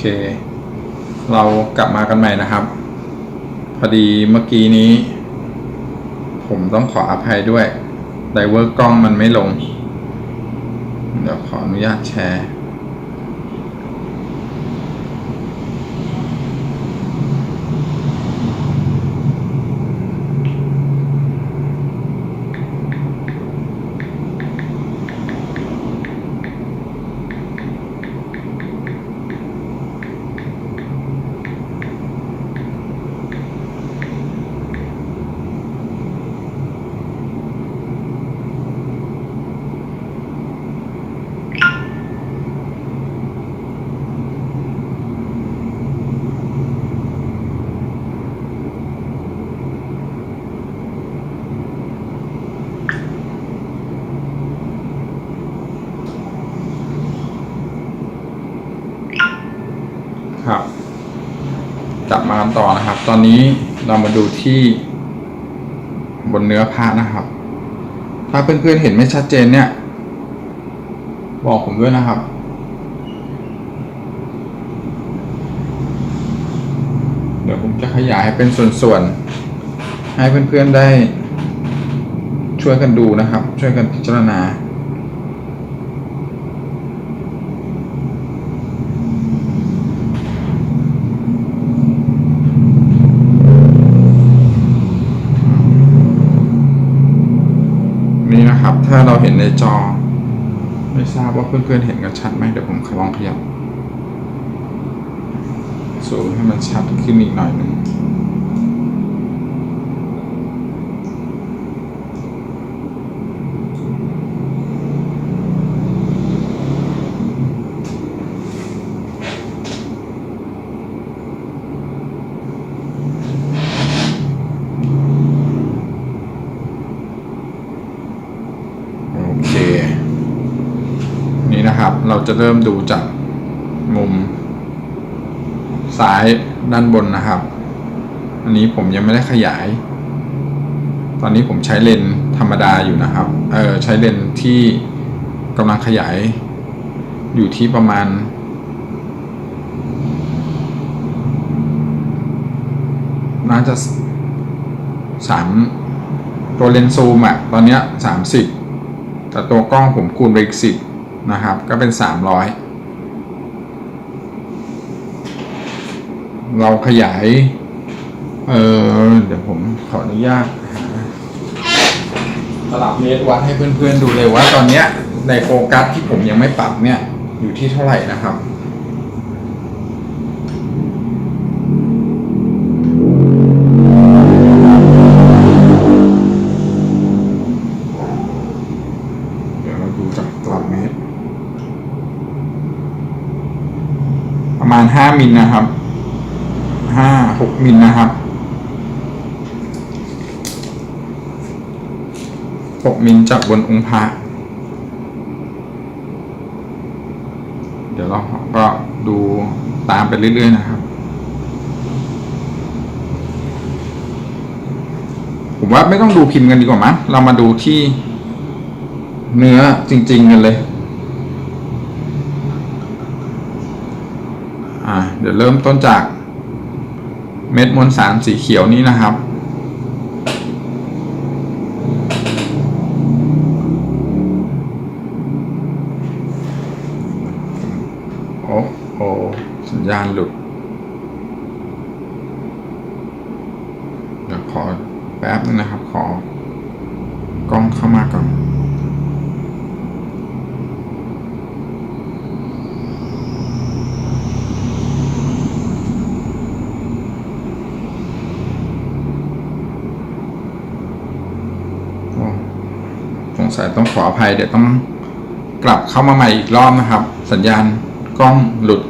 เค เรากลับมากันใหม่นะครับ พอดีเมื่อกี้นี้ ผมต้องขออภัยด้วยไดเวอร์กล้องมันไม่ลง เดี๋ยวขออนุญาตแชร์ ครับกลับมากันต่อนะครับ ตอนนี้เรามาดูที่บนเนื้อผ้านะครับ ถ้าเพื่อนๆเห็นไม่ชัดเจนเนี่ย บอกผมด้วยนะครับเดี๋ยวผมจะขยายให้เป็นส่วนๆ ให้เพื่อนๆได้ช่วยกันดูนะครับ ช่วยกันพิจารณา นี่นะครับ ถ้าเราเห็นในจอ ไม่ทราบว่าเพื่อนๆเห็นกันชัดไหมเดี๋ยวผมลองขยับสูงให้มันชัดขึ้นอีกหน่อยหนึ่งโอเค นี่นะครับ เราจะเริ่มดูจากมุมซ้ายด้านบนนะครับ อันนี้ผมยังไม่ได้ขยาย ตอนนี้ผมใช้เลนส์ธรรมดาอยู่นะครับ เออใช้เลนส์ที่กำลังขยายอยู่ที่ประมาณ น่าจะสามตัวเลนส์ซูมอะตอนเนี้ยสามสิบแต่ตัวกล้องผมคูณไปอีกสิบ นะครับ ก็เป็นสามร้อยเราขยาย เออเดี๋ยวผมขออนุญาตหาตลับเมตรวัดให้เพื่อนๆดูเลยว่าตอนเนี้ยในโฟกัสที่ผมยังไม่ปรับเนี่ย อยู่ที่เท่าไหร่นะครับ เดี๋ยวเราดูจากตลับเมตร ประมา ณห้ามิลนะครับห้าหกมิลนะครับหกมิลจากบนองค์พระเดี๋ยวเราก็ดูตามไปเรื่อย ๆ นะครับ ผมว่าไม่ต้องดูพิมพ์กันดีกว่ามั้งเรามาดูที่เนื้อจริง ๆ กันเลย อ่า เดี๋ยวเริ่มต้นจากเม็ดมวลสารสีเขียวนี้นะครับ โอ้โหสัญญาณหลุด เดี๋ยวขอแป๊บนึงนะครับ ขอกล้องเข้ามาก่อน งสัยต้องขออภัยเดี๋ยวต้องกลับเข้ามาใหม่อีกรอบนะครับ สัญญาณกล้องหลุด